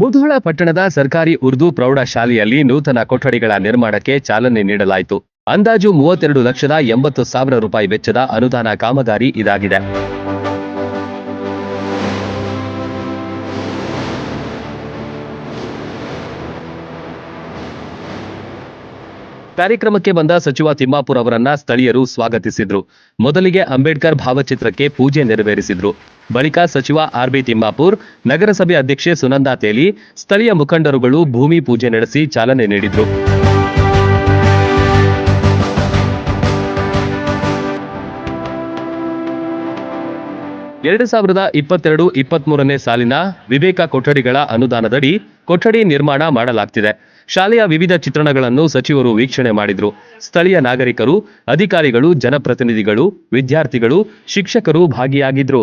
ಮುಧೋಳ ಪಟ್ಟಣದ ಸರ್ಕಾರಿ ಉರ್ದು ಪ್ರೌಢಶಾಲೆಯಲ್ಲಿ ನೂತನ ಕೊಠಡಿಗಳ ನಿರ್ಮಾಣಕ್ಕೆ ಚಾಲನೆ ನೀಡಲಾಯಿತು. ಅಂದಾಜು ಮೂವತ್ತೆರಡು ಲಕ್ಷದ ಎಂಬತ್ತು ಸಾವಿರ ರೂಪಾಯಿ ವೆಚ್ಚದ ಅನುದಾನ ಕಾಮಗಾರಿ ಇದಾಗಿದೆ. ಕಾರ್ಯಕ್ರಮಕ್ಕೆ ಬಂದ ಸಚಿವ ತಿಮ್ಮಾಪುರ್ ಅವರನ್ನ ಸ್ಥಳೀಯರು ಸ್ವಾಗತಿಸಿದ್ರು. ಮೊದಲಿಗೆ ಅಂಬೇಡ್ಕರ್ ಭಾವಚಿತ್ರಕ್ಕೆ ಪೂಜೆ ನೆರವೇರಿಸಿದ್ರು. ಬಳಿಕ ಸಚಿವ ಆರ್ಬಿ ತಿಮ್ಮಾಪುರ್, ನಗರಸಭೆ ಅಧ್ಯಕ್ಷೆ ಸುನಂದಾ ತೇಲಿ, ಸ್ಥಳೀಯ ಮುಖಂಡರುಗಳು ಭೂಮಿ ಪೂಜೆ ನಡೆಸಿ ಚಾಲನೆ ನೀಡಿದ್ರು. ಎರಡು ಸಾವಿರದ ಇಪ್ಪತ್ತೆರಡು ಇಪ್ಪತ್ಮೂರನೇ ಸಾಲಿನ ವಿವೇಕ ಕೊಠಡಿಗಳ ಅನುದಾನದಡಿ ಕೊಠಡಿ ನಿರ್ಮಾಣ ಮಾಡಲಾಗ್ತಿದೆ. ಶಾಲೆಯ ವಿವಿಧ ಚಿತ್ರಣಗಳನ್ನು ಸಚಿವರು ವೀಕ್ಷಣೆ ಮಾಡಿದ್ರು. ಸ್ಥಳೀಯ ನಾಗರಿಕರು, ಅಧಿಕಾರಿಗಳು, ಜನಪ್ರತಿನಿಧಿಗಳು, ವಿದ್ಯಾರ್ಥಿಗಳು, ಶಿಕ್ಷಕರು ಭಾಗಿಯಾಗಿದ್ರು.